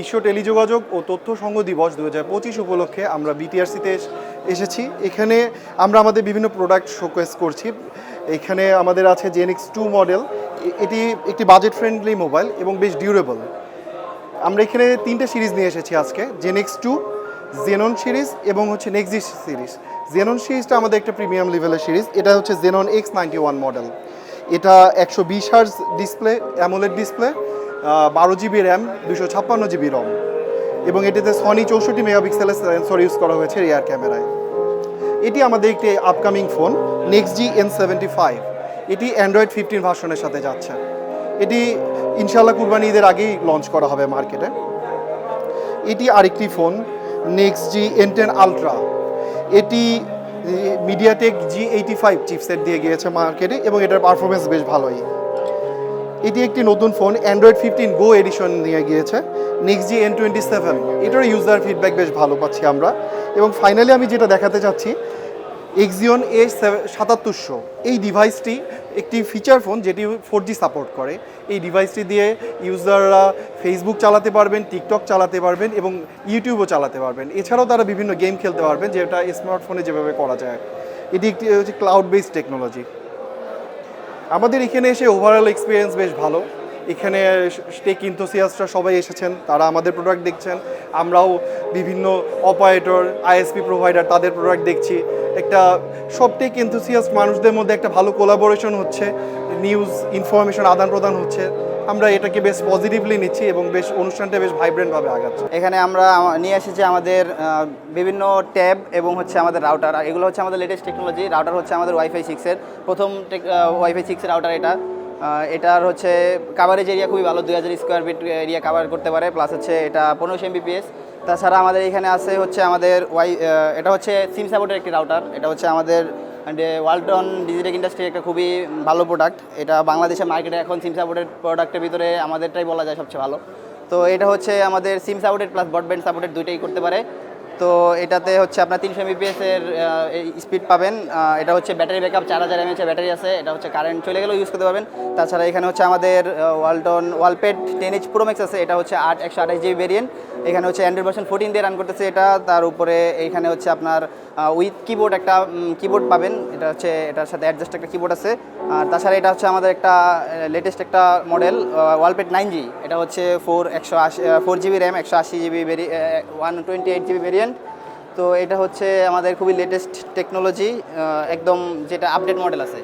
বিশ্ব টেলিযোগাযোগ ও তথ্য সংঘ দিবস দু হাজার পঁচিশ উপলক্ষে আমরা বিটিআরসিতে এসেছি। এখানে আমরা আমাদের বিভিন্ন প্রোডাক্ট শোকেস করছি। এখানে আমাদের আছে জেনিক্স টু মডেল এটি একটি বাজেট ফ্রেন্ডলি মোবাইল এবং বেশ ডিউরেবল আমরা এখানে তিনটে সিরিজ নিয়ে এসেছি আজকে। জেনেক্স টু জেনন সিরিজ এবং হচ্ছে নেক্সি সিরিজ জেনন সিরিজটা আমাদের একটা প্রিমিয়াম লেভেলের সিরিজ এটা হচ্ছে Xenon X ninety one model এটা একশো বিশ ডিসপ্লে অ্যামোলেড ডিসপ্লে বারো জিবি র্যাম দুশো ছাপ্পান্ন জিবি রম এবং এটিতে সনি চৌষট্টি মেগাপিক্সেলের সেন্সর ইউজ করা হয়েছে রিয়ার ক্যামেরায় এটি আমাদের একটি upcoming phone next G N seventy five এটি অ্যান্ড্রয়েড ফিফটিন ভার্সনের সাথে যাচ্ছে। এটি ইনশাল্লাহ কুরবানি ঈদের আগেই লঞ্চ করা হবে মার্কেটে এটি আরেকটি phone next G N ten ultra এটি MediaTek G eighty five chipset দিয়ে গিয়েছে মার্কেটে এবং এটার পারফরমেন্স বেশ ভালোই। এটি একটি নতুন phone Android fifteen go edition নিয়ে গিয়েছে next G N twenty seven এটারও ইউজার ফিডব্যাক বেশ ভালো পাচ্ছি আমরা। এবং ফাইনালি আমি যেটা দেখাতে চাচ্ছি এক্সিয়ন এ সাতাত্তরশো। এই ডিভাইসটি একটি ফিচার ফোন যেটি ফোর জি সাপোর্ট করে। এই ডিভাইসটি দিয়ে ইউজাররা ফেসবুক চালাতে পারবেন টিকটক চালাতে পারবেন এবং ইউটিউবও চালাতে পারবেন। এছাড়াও তারা বিভিন্ন গেম খেলতে পারবেন, যেটা স্মার্টফোনে যেভাবে করা যায়। এটি একটি, হচ্ছে ক্লাউড বেসড টেকনোলজি আমাদের এখানে এসে ওভারঅল এক্সপিরিয়েন্স বেশ ভালো। এখানে স্টেক ইন্থোসিয়াসরা সবাই এসেছেন, তারা আমাদের প্রোডাক্ট দেখছেন। আমরাও বিভিন্ন অপারেটর আইএসপি প্রোভাইডার তাদের প্রোডাক্ট দেখছি। একটা সব টেক ইন্থোসিয়াস মানুষদের মধ্যে একটা ভালো কোলাবোরেশন হচ্ছে নিউজ ইনফরমেশন আদান প্রদান হচ্ছে। আমরা এটাকে বেশ পজিটিভলি নিচ্ছি এবং বেশ অনুষ্ঠানটা বেশ ভাইব্রেন্টভাবে আগাচ্ছে। এখানে আমরা নিয়ে এসেছি আমাদের বিভিন্ন ট্যাব এবং হচ্ছে আমাদের রাউটার এগুলো হচ্ছে আমাদের লেটেস্ট টেকনোলজি রাউটার হচ্ছে আমাদের ওয়াইফাই সিক্সের প্রথম ওয়াইফাই সিক্সের রাউটার এটা। এটার হচ্ছে কাভারেজ এরিয়া খুবই ভালো, দুই হাজার স্কোয়ার ফিট এরিয়া কাভার করতে পারে প্লাস হচ্ছে এটা পনেরোশো এমবিপিএস তাছাড়া আমাদের এখানে আছে হচ্ছে আমাদের ওয়াই এটা হচ্ছে সিম সাপোর্টের একটি রাউটার এটা হচ্ছে আমাদের ওয়ালটন ডিজিটেক ইন্ডাস্ট্রি একটা খুবই ভালো প্রোডাক্ট এটা বাংলাদেশের মার্কেটে এখন সিম সাপোর্টেড প্রোডাক্টের ভিতরে আমাদেরটাই বলা যায় সবচেয়ে ভালো। তো এটা হচ্ছে আমাদের SIM supported plus broadband supported দুইটাই করতে পারে। তো এটাতে হচ্ছে আপনার তিনশো এমবিপিএস এর স্পিড পাবেন। এটা হচ্ছে ব্যাটারি ব্যাকআপ চার হাজার এমএচের ব্যাটারি আছে। এটা হচ্ছে কারেন্ট চলে গেলেও ইউজ করতে পারবেন। তাছাড়া এখানে হচ্ছে আমাদের Walton Walpad ten H pro max আছে। এটা হচ্ছে আট, একশো আঠাশ জিবি ভেরিয়েন্ট এখানে হচ্ছে অ্যান্ড্রয়েড ভার্সন ফোরটিন দিয়ে রান করতেছে এটা। তার উপরে এখানে হচ্ছে আপনার উইথ কিবোর্ড একটা কিবোর্ড পাবেন। এটা হচ্ছে, এটার সাথে অ্যাডজাস্ট একটা কিবোর্ড আছে। আর তাছাড়া এটা হচ্ছে আমাদের একটা লেটেস্ট একটা মডেল ওয়ালপেড নাইন জি এটা হচ্ছে ফোর একশো আশি ফোর জিবি র্যাম একশো আশি GB very one twenty eight GB variant তো এটা হচ্ছে আমাদের খুবই লেটেস্ট টেকনোলজি একদম যেটা আপডেট মডেল আছে।